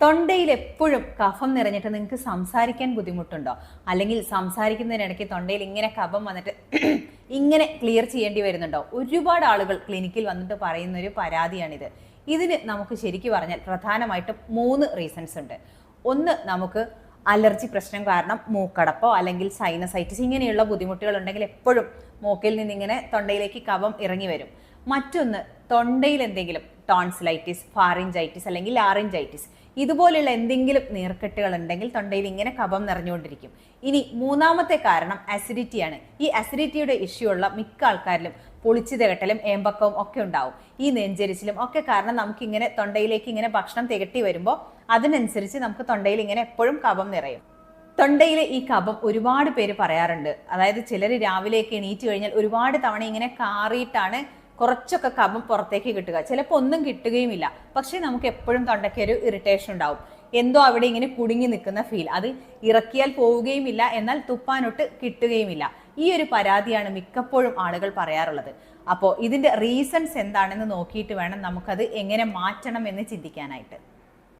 തൊണ്ടയിൽ എപ്പോഴും കഫം നിറഞ്ഞിട്ട് നിങ്ങൾക്ക് സംസാരിക്കാൻ ബുദ്ധിമുട്ടുണ്ടോ? അല്ലെങ്കിൽ സംസാരിക്കുന്നതിനിടയ്ക്ക് തൊണ്ടയിൽ ഇങ്ങനെ കഫം വന്നിട്ട് ഇങ്ങനെ ക്ലിയർ ചെയ്യേണ്ടി വരുന്നുണ്ടോ? ഒരുപാട് ആളുകൾ ക്ലിനിക്കിൽ വന്നിട്ട് പറയുന്ന ഒരു പരാതിയാണിത്. ഇതിന് നമുക്ക് ശരിക്കും പറഞ്ഞാൽ പ്രധാനമായിട്ടും മൂന്ന് റീസൺസ് ഉണ്ട്. ഒന്ന് നമുക്ക് അലർജി പ്രശ്നം കാരണം മൂക്കടപ്പോ അല്ലെങ്കിൽ സൈനസൈറ്റിസ് ഇങ്ങനെയുള്ള ബുദ്ധിമുട്ടുകൾ ഉണ്ടെങ്കിൽ എപ്പോഴും മൂക്കിൽ നിന്ന് ഇങ്ങനെ തൊണ്ടയിലേക്ക് കഫം ഇറങ്ങി വരും. മറ്റൊന്ന് തൊണ്ടയിൽ എന്തെങ്കിലും ടോൺസിലൈറ്റിസ് ഫാറിഞ്ചൈറ്റിസ് അല്ലെങ്കിൽ ലാറിഞ്ചൈറ്റിസ് ഇതുപോലുള്ള എന്തെങ്കിലും നീർക്കെട്ടുകൾ ഉണ്ടെങ്കിൽ തൊണ്ടയിൽ ഇങ്ങനെ കഫം നിറഞ്ഞുകൊണ്ടിരിക്കും. ഇനി മൂന്നാമത്തെ കാരണം അസിഡിറ്റിയാണ് ഈ അസിഡിറ്റിയുടെ ഇഷ്യൂ ഉള്ള മിക്ക ആൾക്കാരിലും പൊളിച്ചു തികട്ടലും ഏമ്പക്കവും ഒക്കെ ഉണ്ടാവും. ഈ നെഞ്ചരിച്ചിലും ഒക്കെ കാരണം നമുക്കിങ്ങനെ തൊണ്ടയിലേക്ക് ഇങ്ങനെ ഭക്ഷണം തികട്ടി വരുമ്പോൾ അതിനനുസരിച്ച് നമുക്ക് തൊണ്ടയിൽ ഇങ്ങനെ എപ്പോഴും കഫം നിറയും. തൊണ്ടയിലെ ഈ കഫം ഒരുപാട് പേര് പറയാറുണ്ട്. അതായത് ചിലർ രാവിലെയൊക്കെ എണീറ്റ് കഴിഞ്ഞാൽ ഒരുപാട് തവണ ഇങ്ങനെ കാറിയിട്ടാണ് കുറച്ചൊക്കെ കഫം പുറത്തേക്ക് കിട്ടുക. ചിലപ്പോൾ ഒന്നും കിട്ടുകയുമില്ല. പക്ഷേ നമുക്ക് എപ്പോഴും തൊണ്ടയ്ക്ക് ഒരു ഇറിറ്റേഷൻ ഉണ്ടാവും. എന്തോ അവിടെ ഇങ്ങനെ കുടുങ്ങി നിൽക്കുന്ന ഫീൽ അത് ഇറക്കിയാൽ പോവുകയുമില്ല എന്നാൽ തുപ്പാനൊട്ട് കിട്ടുകയുമില്ല. ഈ ഒരു പരാതിയാണ് മിക്കപ്പോഴും ആളുകൾ പറയാറുള്ളത്. അപ്പോൾ ഇതിന്റെ റീസൺസ് എന്താണെന്ന് നോക്കിയിട്ട് വേണം നമുക്കത് എങ്ങനെ മാറ്റണം എന്ന് ചിന്തിക്കാനായിട്ട്.